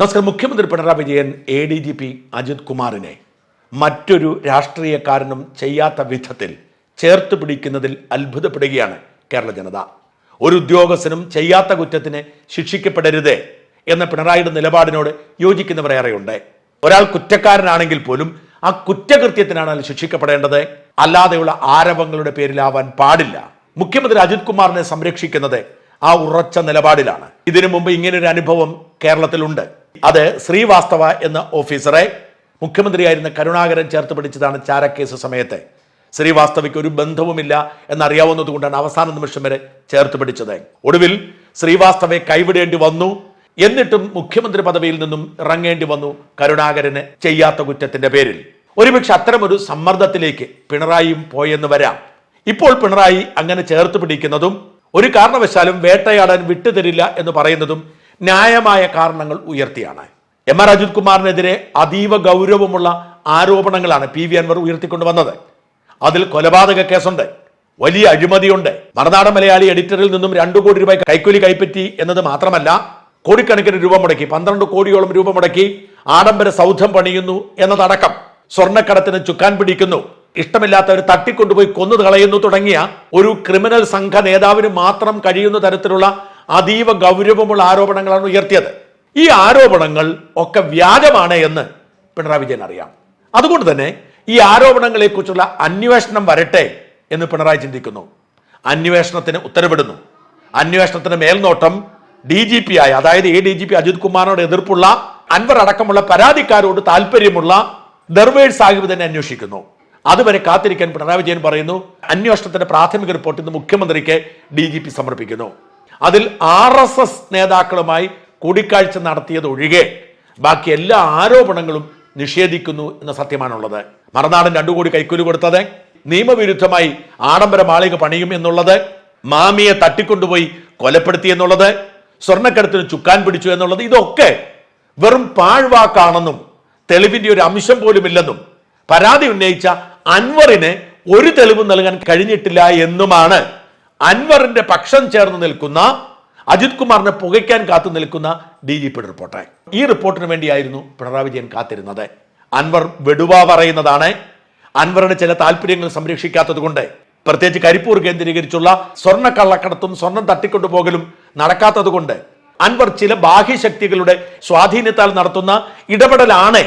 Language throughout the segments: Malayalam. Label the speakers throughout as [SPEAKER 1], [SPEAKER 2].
[SPEAKER 1] നമസ്കാരം. മുഖ്യമന്ത്രി Pinarayi Vijayan A D G P Ajith കുമാറിനെ മറ്റൊരു രാഷ്ട്രീയക്കാരനും ചെയ്യാത്ത വിധത്തിൽ ചേർത്ത് പിടിക്കുന്നതിൽ അത്ഭുതപ്പെടുകയാണ് കേരള ജനത. ഒരു ഉദ്യോഗസ്ഥനും ചെയ്യാത്ത കുറ്റത്തിന് ശിക്ഷിക്കപ്പെടരുത് എന്ന പിണറായിയുടെ നിലപാടിനോട് യോജിക്കുന്നവർ ഏറെയുണ്ട്. ഒരാൾ കുറ്റക്കാരനാണെങ്കിൽ പോലും ആ കുറ്റകൃത്യത്തിനാണ് ശിക്ഷിക്കപ്പെടേണ്ടത്. അല്ലാതെയുള്ള ആരവങ്ങളുടെ പേരിലാവാൻ പാടില്ല. മുഖ്യമന്ത്രി അജിത് കുമാറിനെ സംരക്ഷിക്കുന്നത് ആ ഉറച്ച നിലപാടിലാണ്. ഇതിനു മുമ്പ് ഇങ്ങനൊരു അനുഭവം കേരളത്തിലുണ്ട്. അത് ശ്രീവാസ്തവ എന്ന ഓഫീസറെ മുഖ്യമന്ത്രിയായിരുന്ന കരുണാകരൻ ചേർത്ത് പിടിച്ചതാണ് ചാരക്കേസ് സമയത്തെ. ശ്രീവാസ്തവയ്ക്ക് ഒരു ബന്ധവുമില്ല എന്നറിയാവുന്നതുകൊണ്ടാണ് അവസാന നിമിഷം വരെ ചേർത്ത് പിടിച്ചത്. ഒടുവിൽ ശ്രീവാസ്തവയെ കൈവിടേണ്ടി വന്നു. എന്നിട്ടും മുഖ്യമന്ത്രി പദവിയിൽ നിന്നും ഇറങ്ങേണ്ടി വന്നു കരുണാകരന് ചെയ്യാത്ത കുറ്റത്തിന്റെ പേരിൽ. ഒരുപക്ഷെ അത്തരമൊരു സമ്മർദ്ദത്തിലേക്ക് പിണറായിയും പോയെന്ന് വരാം. ഇപ്പോൾ പിണറായി അങ്ങനെ ചേർത്ത് പിടിക്കുന്നതും ഒരു കാരണവശാലും വേട്ടയാടാൻ വിട്ടുതരില്ല എന്ന് പറയുന്നതും ന്യായമായ കാരണങ്ങൾ ഉയർത്തിയാണ്. എം ആർ അജിത് കുമാറിനെതിരെ അതീവ ഗൗരവമുള്ള ആരോപണങ്ങളാണ് പി വി അൻവർ ഉയർത്തിക്കൊണ്ടുവന്നത് അതിൽ കൊലപാതക കേസുണ്ട് വലിയ അഴിമതിയുണ്ട്. മറുനാടൻ മലയാളി എഡിറ്ററിൽ നിന്നും രണ്ടു കോടി രൂപ കൈക്കൂലി കൈപ്പറ്റി എന്നത് മാത്രമല്ല കോടിക്കണക്കിന് രൂപ മുടക്കി പന്ത്രണ്ട് കോടിയോളം രൂപ മുടക്കി ആഡംബര സൗധം പണിയുന്നു എന്നതടക്കം. സ്വർണക്കടത്തിന് ചുക്കാൻ പിടിക്കുന്നു. ഇഷ്ടമില്ലാത്തവർ തട്ടിക്കൊണ്ടുപോയി കൊന്നു കളയുന്നു തുടങ്ങിയ ഒരു ക്രിമിനൽ സംഘ നേതാവിന് മാത്രം കഴിയുന്ന തരത്തിലുള്ള അതീവ ഗൗരവമുള്ള ആരോപണങ്ങളാണ് ഉയർത്തിയത്. ഈ ആരോപണങ്ങൾ ഒക്കെ വ്യാജമാണ് എന്ന് പിണറായി വിജയൻ അറിയാം. അതുകൊണ്ട് തന്നെ ഈ ആരോപണങ്ങളെക്കുറിച്ചുള്ള അന്വേഷണം വരട്ടെ എന്ന് പിണറായി ചിന്തിക്കുന്നു. അന്വേഷണത്തിന് ഉത്തരവിടുന്നു. അന്വേഷണത്തിന് മേൽനോട്ടം ഡി ജി പി ആയ അതായത് A D G P Ajith കുമാറിനോട് എതിർപ്പുള്ള അൻവർ അടക്കമുള്ള പരാതിക്കാരോട് താല്പര്യമുള്ള ദർവേഡ് സാഹിബ് തന്നെ അന്വേഷിക്കുന്നു. അതുവരെ കാത്തിരിക്കാൻ പിണറായി വിജയൻ പറയുന്നു അന്വേഷണത്തിന്റെ പ്രാഥമിക റിപ്പോർട്ട് ഇന്ന് മുഖ്യമന്ത്രിക്ക് ഡി സമർപ്പിക്കുന്നു. അതിൽ ആർ എസ് എസ് നേതാക്കളുമായി കൂടിക്കാഴ്ച നടത്തിയതൊഴികെ ബാക്കി എല്ലാ ആരോപണങ്ങളും നിഷേധിക്കുന്നു എന്ന സത്യമാണുള്ളത്. മറുനാടൻ രണ്ടു കോടി കൈക്കൂലി കൊടുത്തത് നിയമവിരുദ്ധമായി ആഡംബര മാളിക പണിയും എന്നുള്ളത് മാമിയെ തട്ടിക്കൊണ്ടുപോയി കൊലപ്പെടുത്തി എന്നുള്ളത് സ്വർണക്കടത്തിന് ചുക്കാൻ പിടിച്ചു എന്നുള്ളത് ഇതൊക്കെ വെറും പാഴ്വാക്കാണെന്നും തെളിവിന്റെ ഒരു അംശം പോലുമില്ലെന്നും പരാതി ഉന്നയിച്ച അൻവറിന് ഒരു തെളിവും നൽകാൻ കഴിഞ്ഞിട്ടില്ല എന്നുമാണ് അൻവറിന്റെ പക്ഷം ചേർന്ന് നിൽക്കുന്ന അജിത് കുമാറിനെ പുകയ്ക്കാൻ കാത്തു നിൽക്കുന്ന ഡി ജി പിയുടെ റിപ്പോർട്ടായി ഈ റിപ്പോർട്ടിന് വേണ്ടിയായിരുന്നു പിണറായി വിജയൻ കാത്തിരുന്നത്. അൻവർ വെടുവ പറയുന്നതാണ്. അൻവറിന്റെ ചില താല്പര്യങ്ങൾ സംരക്ഷിക്കാത്തത് കൊണ്ട് പ്രത്യേകിച്ച് കരിപ്പൂർ കേന്ദ്രീകരിച്ചുള്ള സ്വർണ കള്ളക്കടത്തും സ്വർണം തട്ടിക്കൊണ്ടുപോകലും നടക്കാത്തത് കൊണ്ട് അൻവർ ചില ബാഹ്യശക്തികളുടെ സ്വാധീനത്താൽ നടത്തുന്ന ഇടപെടലാണ്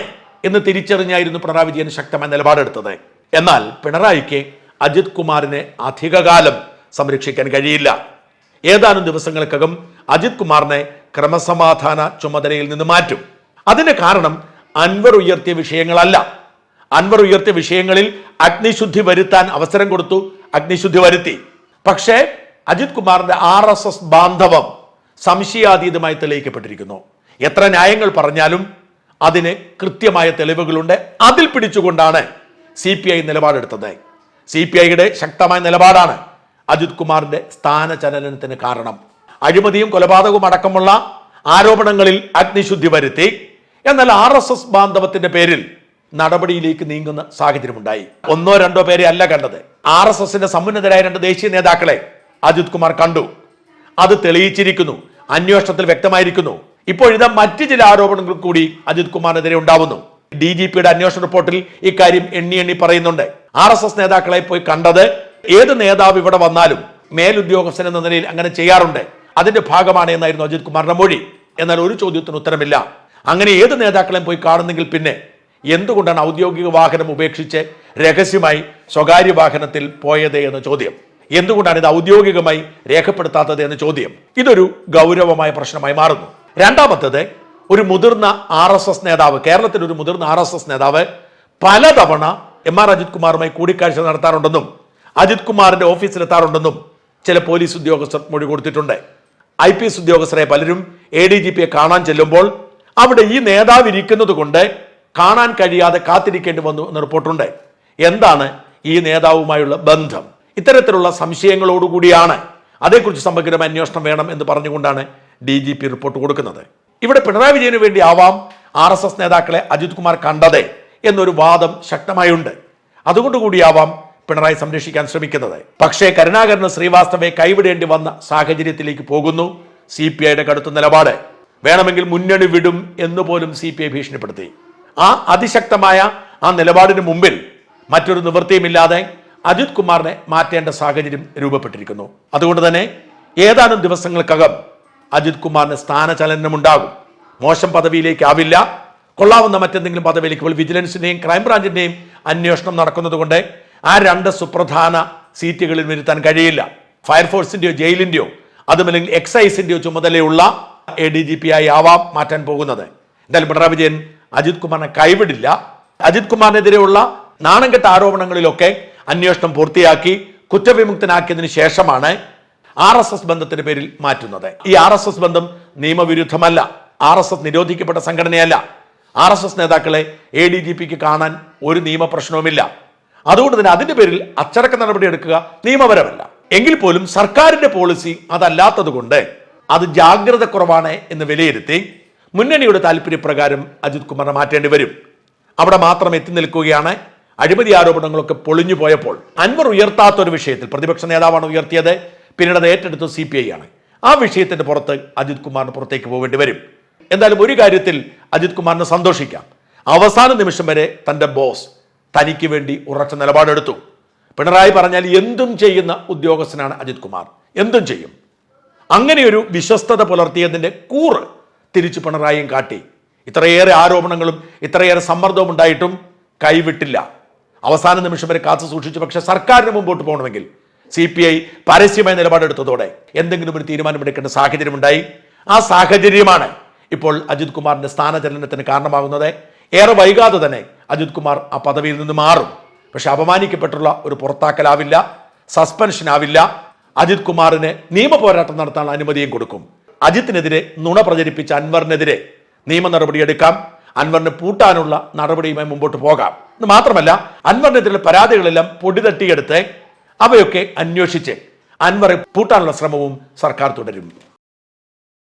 [SPEAKER 1] എന്ന് തിരിച്ചറിഞ്ഞായിരുന്നു പിണറായി വിജയൻ ശക്തമായ നിലപാടെടുത്തത്. എന്നാൽ പിണറായിക്ക് അജിത് കുമാറിനെ അധികകാലം സംരക്ഷിക്കാൻ കഴിയില്ല. ഏതാനും ദിവസങ്ങൾക്കകം അജിത് കുമാറിനെ ക്രമസമാധാന ചുമതലയിൽ നിന്ന് മാറ്റും. അതിന് കാരണം അൻവർ ഉയർത്തിയ വിഷയങ്ങളല്ല. അൻവർ ഉയർത്തിയ വിഷയങ്ങളിൽ അഗ്നിശുദ്ധി വരുത്താൻ അവസരം കൊടുത്തു അഗ്നിശുദ്ധി വരുത്തി. പക്ഷേ അജിത് കുമാറിന്റെ ആർ എസ് എസ് ബാന്ധവം സംശയാതീതമായി തെളിയിക്കപ്പെട്ടിരിക്കുന്നു. എത്ര ന്യായങ്ങൾ പറഞ്ഞാലും അതിന് കൃത്യമായ തെളിവുകളുണ്ട്. അതിൽ പിടിച്ചുകൊണ്ടാണ് സി പി ഐ നിലപാടെടുത്തത്. സി പി ഐയുടെ ശക്തമായ നിലപാടാണ്. അജിത് കുമാറിന്റെ സ്ഥാനചലനത്തിന് കാരണം. അഴിമതിയും കൊലപാതകവും അടക്കമുള്ള ആരോപണങ്ങളിൽ അഗ്നിശുദ്ധി വരുത്തി. എന്നാൽ ആർ എസ് എസ് ബാന്ധവത്തിന്റെ പേരിൽ നടപടിയിലേക്ക് നീങ്ങുന്ന സാഹചര്യമുണ്ടായി. ഒന്നോ രണ്ടോ പേരെ അല്ല കണ്ടത്. ആർ എസ് എസിന്റെ സമുന്നതരായ രണ്ട് ദേശീയ നേതാക്കളെ അജിത് കുമാർ കണ്ടു. അത് തെളിയിച്ചിരിക്കുന്നു. അന്വേഷണത്തിൽ വ്യക്തമായിരിക്കുന്നു. ഇപ്പോഴിതാ മറ്റ് ചില ആരോപണങ്ങൾ കൂടി അജിത് കുമാറിനെതിരെ ഉണ്ടാവുന്നു. ഡി ജി പിയുടെ അന്വേഷണ റിപ്പോർട്ടിൽ ഇക്കാര്യം എണ്ണി എണ്ണി പറയുന്നുണ്ട്. ആർ എസ് എസ് നേതാക്കളെ പോയി കണ്ടത് ഏത് നേതാവ് ഇവിടെ വന്നാലും മേലുദ്യോഗസ്ഥൻ എന്ന നിലയിൽ അങ്ങനെ ചെയ്യാറുണ്ട്. അതിന്റെ ഭാഗമാണ് എന്നായിരുന്നു അജിത് കുമാറിന്റെ മൊഴി. എന്നാൽ ഒരു ചോദ്യത്തിന് ഉത്തരമില്ല. അങ്ങനെ ഏത് നേതാക്കളെയും പോയി കാണുന്നെങ്കിൽ പിന്നെ എന്തുകൊണ്ടാണ് ഔദ്യോഗിക വാഹനം ഉപേക്ഷിച്ച് രഹസ്യമായി സ്വകാര്യ വാഹനത്തിൽ പോയത് എന്ന ചോദ്യം. എന്തുകൊണ്ടാണ് ഇത് ഔദ്യോഗികമായി രേഖപ്പെടുത്താത്തത് എന്ന ചോദ്യം. ഇതൊരു ഗൗരവമായ പ്രശ്നമായി മാറുന്നു. രണ്ടാമത്തത് ഒരു മുതിർന്ന ആർ എസ് എസ് നേതാവ് കേരളത്തിൽ ഒരു മുതിർന്ന ആർ എസ് എസ് നേതാവ് പലതവണ എം ആർ അജിത് കുമാറുമായി കൂടിക്കാഴ്ച നടത്താറുണ്ടെന്നും അജിത് കുമാറിന്റെ ഓഫീസിലെത്താറുണ്ടെന്നും ചില പോലീസ് ഉദ്യോഗസ്ഥർ മൊഴി കൊടുത്തിട്ടുണ്ട്. ഐ പി എസ് ഉദ്യോഗസ്ഥരെ പലരും എ ഡി ജി പിയെ കാണാൻ ചെല്ലുമ്പോൾ അവിടെ ഈ നേതാവ് ഇരിക്കുന്നത് കൊണ്ട് കാണാൻ കഴിയാതെ കാത്തിരിക്കേണ്ടി വന്നു എന്ന് റിപ്പോർട്ടുണ്ട്. എന്താണ് ഈ നേതാവുമായുള്ള ബന്ധം? ഇത്തരത്തിലുള്ള സംശയങ്ങളോടുകൂടിയാണ് അതേക്കുറിച്ച് സമഗ്രമായ അന്വേഷണം വേണം എന്ന് പറഞ്ഞുകൊണ്ടാണ് ഡി ജി പി റിപ്പോർട്ട് കൊടുക്കുന്നത്. ഇവിടെ പിണറായി വിജയന് വേണ്ടി ആവാം ആർ എസ് എസ് നേതാക്കളെ അജിത് കുമാർ കണ്ടത് എന്നൊരു വാദം ശക്തമായുണ്ട്. അതുകൊണ്ട് കൂടിയാവാം പിണറായി സംരക്ഷിക്കാൻ ശ്രമിക്കുന്നത്. പക്ഷേ കരുണാകരന് ശ്രീവാസ്തവയെ കൈവിടേണ്ടി വന്ന സാഹചര്യത്തിലേക്ക് പോകുന്നു. സി പി ഐയുടെ കടുത്ത നിലപാട്. വേണമെങ്കിൽ മുന്നണി വിടും എന്ന് പോലും സി പി ഐ ഭീഷണിപ്പെടുത്തി. ആ അതിശക്തമായ ആ നിലപാടിന് മുമ്പിൽ മറ്റൊരു നിവൃത്തിയുമില്ലാതെ അജിത് കുമാറിനെ മാറ്റേണ്ട സാഹചര്യം രൂപപ്പെട്ടിരിക്കുന്നു. അതുകൊണ്ട് തന്നെ ഏതാനും ദിവസങ്ങൾക്കകം അജിത് കുമാറിന് സ്ഥാനചലനമുണ്ടാകും. മോശം പദവിയിലേക്കാവില്ല. കൊള്ളാവുന്ന മറ്റെന്തെങ്കിലും പദവിയിലേക്ക് ഇപ്പോൾ വിജിലൻസിന്റെയും ക്രൈംബ്രാഞ്ചിന്റെയും അന്വേഷണം നടക്കുന്നത് കൊണ്ട് ആ രണ്ട് സുപ്രധാന സീറ്റുകളിൽ വരുത്താൻ കഴിയില്ല. ഫയർഫോഴ്സിന്റെയോ ജയിലിന്റെയോ അതുമല്ലെങ്കിൽ എക്സൈസിന്റെയോ ചുമതലയുള്ള എ ഡി ജി പി ആയി ആവാം മാറ്റാൻ പോകുന്നത്. എന്തായാലും പിണറായി വിജയൻ അജിത് കുമാറിനെ കൈവിടില്ല. അജിത് കുമാറിനെതിരെയുള്ള നാണംകെട്ട ആരോപണങ്ങളിലൊക്കെ അന്വേഷണം പൂർത്തിയാക്കി കുറ്റവിമുക്തനാക്കിയതിനു ശേഷമാണ് ആർ എസ് എസ് ബന്ധത്തിന്റെ പേരിൽ മാറ്റുന്നത്. ഈ ആർ എസ് എസ് ബന്ധം നിയമവിരുദ്ധമല്ല. ആർ എസ് എസ് നിരോധിക്കപ്പെട്ട സംഘടനയല്ല. ആർ എസ് എസ് നേതാക്കളെ എ ഡി ജി പിക്ക് കാണാൻ ഒരു നിയമപ്രശ്നവുമില്ല. അതുകൊണ്ട് തന്നെ അതിന്റെ പേരിൽ അച്ചടക്ക നടപടി എടുക്കുക നിയമപരമല്ല. എങ്കിൽ പോലും സർക്കാരിന്റെ പോളിസി അതല്ലാത്തത് കൊണ്ട് അത് ജാഗ്രത കുറവാണ് എന്ന് വിലയിരുത്തി മുന്നണിയുടെ താല്പര്യപ്രകാരം അജിത് കുമാറിനെ മാറ്റേണ്ടി വരും. അവിടെ മാത്രം എത്തി നിൽക്കുകയാണ്. അഴിമതി ആരോപണങ്ങളൊക്കെ പൊളിഞ്ഞു പോയപ്പോൾ അൻവർ ഉയർത്താത്ത ഒരു വിഷയത്തിൽ പ്രതിപക്ഷ നേതാവാണ് ഉയർത്തിയത്. പിന്നീട് അത് ഏറ്റെടുത്തത് സി പി ഐ ആണ്. ആ വിഷയത്തിന്റെ പുറത്ത് അജിത് കുമാറിന് പുറത്തേക്ക് പോകേണ്ടി വരും. എന്തായാലും ഒരു കാര്യത്തിൽ അജിത് കുമാറിന് സന്തോഷിക്കാം. അവസാന നിമിഷം വരെ തന്റെ ബോസ് തനിക്ക് വേണ്ടി ഉറച്ച നിലപാടെടുത്തു. പിണറായി പറഞ്ഞാൽ എന്തും ചെയ്യുന്ന ഉദ്യോഗസ്ഥനാണ് അജിത് കുമാർ. എന്തും ചെയ്യും. അങ്ങനെയൊരു വിശ്വസ്തത പുലർത്തിയതിന്റെ കൂറ് തിരിച്ചു പിണറായിയും കാട്ടി. ഇത്രയേറെ ആരോപണങ്ങളും ഇത്രയേറെ സമ്മർദ്ദവും ഉണ്ടായിട്ടും കൈവിട്ടില്ല. അവസാന നിമിഷം വരെ കാത്തു സൂക്ഷിച്ചു. പക്ഷെ സർക്കാരിന് മുമ്പോട്ട് പോകണമെങ്കിൽ സി പി ഐ പരസ്യമായ നിലപാടെടുത്തതോടെ എന്തെങ്കിലും ഒരു തീരുമാനമെടുക്കേണ്ട സാഹചര്യമുണ്ടായി. ആ സാഹചര്യമാണ് ഇപ്പോൾ അജിത് കുമാറിന്റെ സ്ഥാനചലനത്തിന് കാരണമാകുന്നത്. ഏറെ വൈകാതെ തന്നെ അജിത് കുമാർ ആ പദവിയിൽ നിന്ന് മാറും. പക്ഷെ അപമാനിക്കപ്പെട്ടുള്ള ഒരു പുറത്താക്കലാവില്ല സസ്പെൻഷൻ ആവില്ല അജിത് കുമാറിന് നിയമ പോരാട്ടം നടത്താനുള്ള അനുമതിയും കൊടുക്കും. അജിത്തിനെതിരെ നുണ പ്രചരിപ്പിച്ച അൻവറിനെതിരെ നിയമ നടപടിയെടുക്കാം അൻവറിന് പൂട്ടാനുള്ള നടപടിയുമായി മുമ്പോട്ട് പോകാം. എന്ന് മാത്രമല്ല അൻവറിനെതിരെ പരാതികളെല്ലാം പൊടി തട്ടിയെടുത്ത് അവയൊക്കെ അന്വേഷിച്ച് അൻവറെ പൂട്ടാനുള്ള ശ്രമവും സർക്കാർ തുടരും.